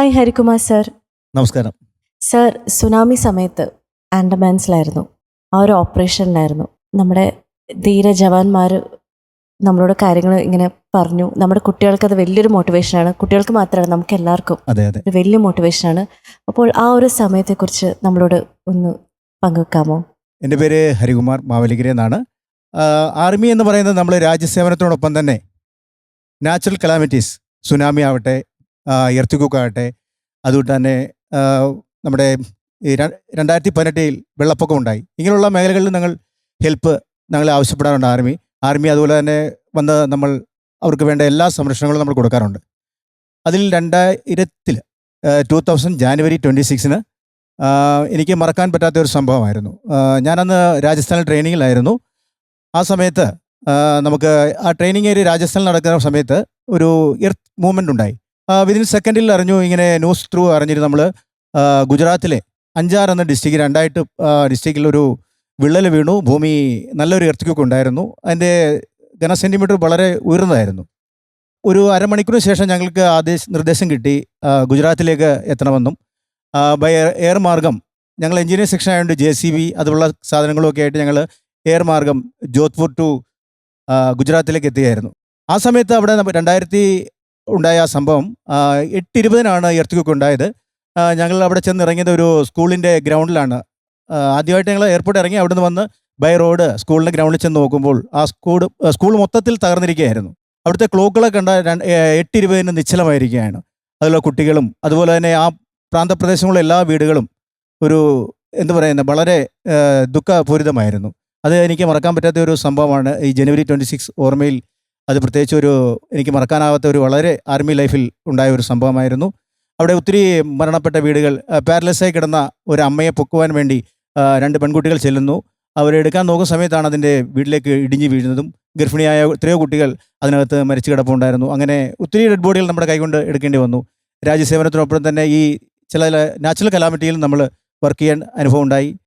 Hi Harikumar sir. നമസ്കാരം. Sir tsunami സമയത്ത് ആൻഡമാൻസിലായിരുന്നു ആ ഒരു ഓപ്പറേഷനിലായിരുന്നു. നമ്മുടെ ധീര ജവാന്മാർ നമ്മളോട് കാര്യങ്ങൾ ഇങ്ങനെ പറഞ്ഞു. നമ്മുടെ കുട്ടികൾക്ക് അത് വലിയൊരു മോട്ടിവേഷനാണ് കുട്ടികൾക്ക് മാത്രമല്ല നമുക്ക് എല്ലാവർക്കും ഒരു വലിയ മോട്ടിവേഷനാണ് അപ്പോൾ ആ ഒരു സമയത്തെക്കുറിച്ച് നമ്മളോട് ഒന്ന് പങ്കുവെക്കാമോ? എന്റെ പേര് ഹരികുമാർ മാവലിഗിരി എന്നാണ്. ആർമി എന്ന് പറയുന്നത് നമ്മൾ രാജ്യസേവനത്തോടൊപ്പം തന്നെ നാച്ചുറൽ കലാമിറ്റീസ് സുനാമി ആവട്ടെ എർത്തിക്കുക്ക് ആവട്ടെ അതുകൊണ്ട് തന്നെ നമ്മുടെ രണ്ടായിരത്തി പതിനെട്ടിൽ വെള്ളപ്പൊക്കം ഉണ്ടായി. ഇങ്ങനെയുള്ള മേഖലകളിൽ ഞങ്ങൾ ഹെൽപ്പ് ഞങ്ങൾ ആവശ്യപ്പെടാറുണ്ട് ആർമി. ആർമി അതുപോലെ തന്നെ വന്ന് നമ്മൾ അവർക്ക് വേണ്ട എല്ലാ സംരക്ഷണങ്ങളും നമ്മൾ കൊടുക്കാറുണ്ട്. അതിൽ രണ്ടായിരത്തിൽ ടു തൗസൻഡ് ജാനുവരി ട്വന്റി സിക്സിന് എനിക്ക് മറക്കാൻ പറ്റാത്ത ഒരു സംഭവമായിരുന്നു. ഞാനന്ന് രാജസ്ഥാനിൽ ട്രെയിനിങ്ങിലായിരുന്നു. ആ സമയത്ത് നമുക്ക് ആ ട്രെയിനിങ് ഏരിയ രാജസ്ഥാനിൽ നടക്കുന്ന സമയത്ത് ഒരു എർത്ത് മൂവ്മെന്റ് ഉണ്ടായി. വിതിൻ സെക്കൻഡിൽ അറിഞ്ഞു ഇങ്ങനെ ന്യൂസ് ത്രൂ അറിഞ്ഞിട്ട് നമ്മൾ ഗുജറാത്തിലെ അഞ്ചാർ എന്ന ഡിസ്ട്രിക്റ്റ് രണ്ടായിട്ട് ഡിസ്ട്രിക്റ്റിൽ ഒരു വിള്ളൽ വീണു. ഭൂമി നല്ലൊരു എർത്തിക്കൊക്കെ ഉണ്ടായിരുന്നു. അതിന്റെ ഘന സെന്റിമീറ്റർ വളരെ ഉയർന്നതായിരുന്നു. ഒരു അരമണിക്കൂറിന് ശേഷം ഞങ്ങൾക്ക് ആദേശ നിർദ്ദേശം കിട്ടി. ഗുജറാത്തിലേക്ക് എത്തണമെന്നും. ബൈ എയർ മാർഗം ഞങ്ങൾ എഞ്ചിനീയർ സെക്ഷൻ ആയതുകൊണ്ട് ജെ സി ബി അതുള്ള സാധനങ്ങളൊക്കെ ആയിട്ട് ഞങ്ങൾ എയർ മാർഗം ജോധ്പൂർ ടു ഗുജറാത്തിലേക്ക് എത്തുകയായിരുന്നു ആ സമയത്ത് അവിടെ രണ്ടായിരത്തി ഉണ്ടായ സംഭവം എട്ടിരുപതിനാണ് എട്ട് ഇരുപതിനാണ് ഉണ്ടായത്. ഞങ്ങൾ അവിടെ ചെന്ന് ഇറങ്ങിയത് ഒരു സ്കൂളിന്റെ ഗ്രൗണ്ടിലാണ്. ആദ്യമായിട്ട് ഞങ്ങൾ എയർപോർട്ട് ഇറങ്ങി അവിടെ നിന്ന് വന്ന് ബൈ റോഡ് സ്കൂളിന്റെ ഗ്രൗണ്ടിൽ ചെന്ന് നോക്കുമ്പോൾ ആ സ്കൂൾ സ്കൂൾ മൊത്തത്തിൽ തകർന്നിരിക്കുകയായിരുന്നു. അവിടുത്തെ ക്ലോക്കുകളൊക്കെ കണ്ട രണ്ട് ഏ- എട്ട് ഇരുപതിന് നിശ്ചലമായിരിക്കുകയാണ്. അതിലുള്ള കുട്ടികളും അതുപോലെ തന്നെ ആ പ്രാന്തപ്രദേശങ്ങളിലെ എല്ലാ വീടുകളും ഒരു എന്ത് പറയുന്നത് വളരെ ദുഃഖപൂരിതമായിരുന്നു. അത് എനിക്ക് മറക്കാൻ പറ്റാത്ത ഒരു സംഭവമാണ് ഈ ജനുവരി ട്വന്റി സിക്സ് ഓർമ്മയിൽ അത് പ്രത്യേകിച്ച് ഒരു എനിക്ക് മറക്കാനാവാത്ത ഒരു വളരെ ആർമി ലൈഫിൽ ഉണ്ടായ ഒരു സംഭവമായിരുന്നു. അവിടെ ഒത്തിരി മരണപ്പെട്ട വീടുകൾ പാരലൈസായി കിടന്ന ഒരു അമ്മയെ പൊക്കുവാൻ വേണ്ടി രണ്ട് പെൺകുട്ടികൾ ചെല്ലുന്നു. അവരെടുക്കാൻ നോക്കുന്ന സമയത്താണ് അതിന്റെ വീട്ടിലേക്ക് ഇടിഞ്ഞു വീഴുന്നതും ഗർഭിണിയായ എത്രയോ കുട്ടികൾ അതിനകത്ത് മരിച്ചു കിടപ്പുണ്ടായിരുന്നു. അങ്ങനെ ഒത്തിരി ഡെഡ് ബോഡികൾ നമ്മുടെ കൈകൊണ്ട് എടുക്കേണ്ടി വന്നു. രാജ്യസേവനത്തിനൊപ്പം തന്നെ ഈ ചില നാച്ചുറൽ കലാമിറ്റിയിൽ നമ്മൾ വർക്ക് ചെയ്യാൻ അനുഭവം ഉണ്ടായി.